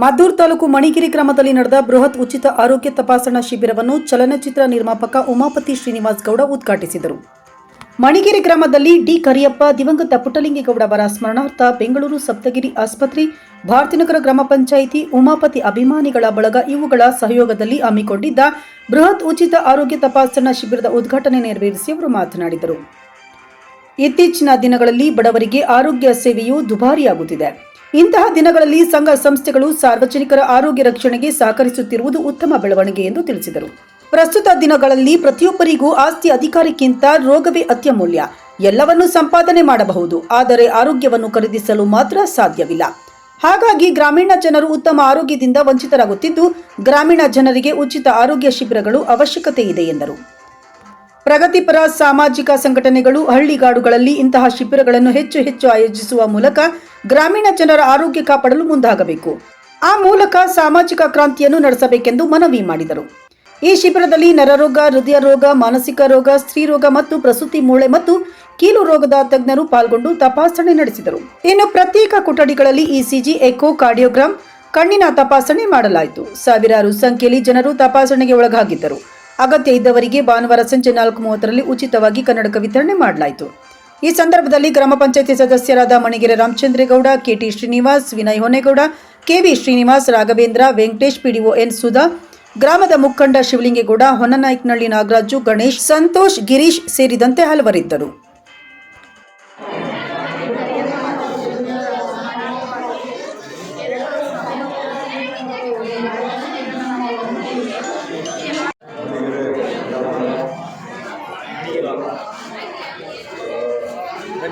ಮದ್ದೂರು ತಾಲೂಕು ಮಣಿಗಿರಿ ಗ್ರಾಮದಲ್ಲಿ ನಡೆದ ಬೃಹತ್ ಉಚಿತ ಆರೋಗ್ಯ ತಪಾಸಣಾ ಶಿಬಿರವನ್ನು ಚಲನಚಿತ್ರ ನಿರ್ಮಾಪಕ ಉಮಾಪತಿ ಶ್ರೀನಿವಾಸ್ ಗೌಡ ಉದ್ಘಾಟಿಸಿದರು. ಮಣಿಗಿರಿ ಗ್ರಾಮದಲ್ಲಿ ಡಿ ಕರಿಯಪ್ಪ, ದಿವಂಗತ ಪುಟ್ಟಲಿಂಗೇಗೌಡ ಅವರ ಸ್ಮರಣಾರ್ಥ ಬೆಂಗಳೂರು ಸಪ್ತಗಿರಿ ಆಸ್ಪತ್ರೆ ಭಾರತೀನಗರ ಗ್ರಾಮ ಪಂಚಾಯಿತಿ, ಉಮಾಪತಿ ಅಭಿಮಾನಿಗಳ ಬಳಗ ಇವುಗಳ ಸಹಯೋಗದಲ್ಲಿ ಹಮ್ಮಿಕೊಂಡಿದ್ದ ಬೃಹತ್ ಉಚಿತ ಆರೋಗ್ಯ ತಪಾಸಣಾ ಶಿಬಿರದ ಉದ್ಘಾಟನೆ ನೆರವೇರಿಸಿ ಅವರು ಮಾತನಾಡಿದರು. ಇತ್ತೀಚಿನ ದಿನಗಳಲ್ಲಿ ಬಡವರಿಗೆ ಆರೋಗ್ಯ ಸೇವೆಯು ದುಬಾರಿಯಾಗುತ್ತಿದೆ. ಇಂತಹ ದಿನಗಳಲ್ಲಿ ಸಂಘ ಸಂಸ್ಥೆಗಳು ಸಾರ್ವಜನಿಕರ ಆರೋಗ್ಯ ರಕ್ಷಣೆಗೆ ಸಹಕರಿಸುತ್ತಿರುವುದು ಉತ್ತಮ ಬೆಳವಣಿಗೆ ಎಂದು ತಿಳಿಸಿದರು. ಪ್ರಸ್ತುತ ದಿನಗಳಲ್ಲಿ ಪ್ರತಿಯೊಬ್ಬರಿಗೂ ಆಸ್ತಿ ಅಧಿಕಾರಕ್ಕಿಂತ ರೋಗವೇ ಅತ್ಯಮೂಲ್ಯ. ಎಲ್ಲವನ್ನೂ ಸಂಪಾದನೆ ಮಾಡಬಹುದು, ಆದರೆ ಆರೋಗ್ಯವನ್ನು ಖರೀದಿಸಲು ಮಾತ್ರ ಸಾಧ್ಯವಿಲ್ಲ. ಹಾಗಾಗಿ ಗ್ರಾಮೀಣ ಜನರು ಉತ್ತಮ ಆರೋಗ್ಯದಿಂದ ವಂಚಿತರಾಗುತ್ತಿದ್ದು, ಗ್ರಾಮೀಣ ಜನರಿಗೆ ಉಚಿತ ಆರೋಗ್ಯ ಶಿಬಿರಗಳು ಅವಶ್ಯಕತೆ ಇದೆ ಎಂದರು. ಪ್ರಗತಿಪರ ಸಾಮಾಜಿಕ ಸಂಘಟನೆಗಳು, ಹಳ್ಳಿಗಾಡುಗಳಲ್ಲಿ ಇಂತಹ ಶಿಬಿರಗಳನ್ನು ಹೆಚ್ಚು ಹೆಚ್ಚು ಆಯೋಜಿಸುವ ಮೂಲಕ ಗ್ರಾಮೀಣ ಜನರ ಆರೋಗ್ಯ ಕಾಪಾಡಲು ಮುಂದಾಗಬೇಕು. ಆ ಮೂಲಕ ಸಾಮಾಜಿಕ ಕ್ರಾಂತಿಯನ್ನು ನಡೆಸಬೇಕೆಂದು ಮನವಿ ಮಾಡಿದರು. ಈ ಶಿಬಿರದಲ್ಲಿ ನರರೋಗ ಹೃದಯ ರೋಗ ಮಾನಸಿಕ ರೋಗ, ಸ್ತ್ರೀರೋಗ ಮತ್ತು ಪ್ರಸೂತಿ ಮೂಳೆ ಮತ್ತು ಕೀಲು ರೋಗದ ತಜ್ಞರು ಪಾಲ್ಗೊಂಡು ತಪಾಸಣೆ ನಡೆಸಿದರು. ಇನ್ನು ಪ್ರತ್ಯೇಕ ಕೊಠಡಿಗಳಲ್ಲಿ ಇಸಿಜಿ, ಎಕೋ ಕಾರ್ಡಿಯೋಗ್ರಾಮ್ ಕಣ್ಣಿನ ತಪಾಸಣೆ ಮಾಡಲಾಯಿತು. ಸಾವಿರಾರು ಸಂಖ್ಯೆಯಲ್ಲಿ ಜನರು ತಪಾಸಣೆಗೆ ಒಳಗಾಗಿದ್ದರು. ಅಗತ್ಯ ಇದ್ದವರಿಗೆ ಭಾನುವಾರ ಸಂಜೆ ನಾಲ್ಕು ಮೂವತ್ತರಲ್ಲಿ ಉಚಿತವಾಗಿ ಕನ್ನಡಕ ವಿತರಣೆ ಮಾಡಲಾಯಿತು. ಈ ಸಂದರ್ಭದಲ್ಲಿ ಗ್ರಾಮ ಪಂಚಾಯತಿ ಸದಸ್ಯರಾದ Manigere Ramachandregowda, KT Srinivas, Vinay Honegowda, KV Srinivas, Raghavendra, Venkatesh, PDO N Sudha, ಗ್ರಾಮದ ಮುಖಂಡ ಶಿವಲಿಂಗೇಗೌಡ, ಹೊನ್ನನಾಯ್ಕನಹಳ್ಳಿ ನಾಗರಾಜು, ಗಣೇಶ್, ಸಂತೋಷ್, ಗಿರೀಶ್ ಸೇರಿದಂತೆ ಹಲವರಿದ್ದರು.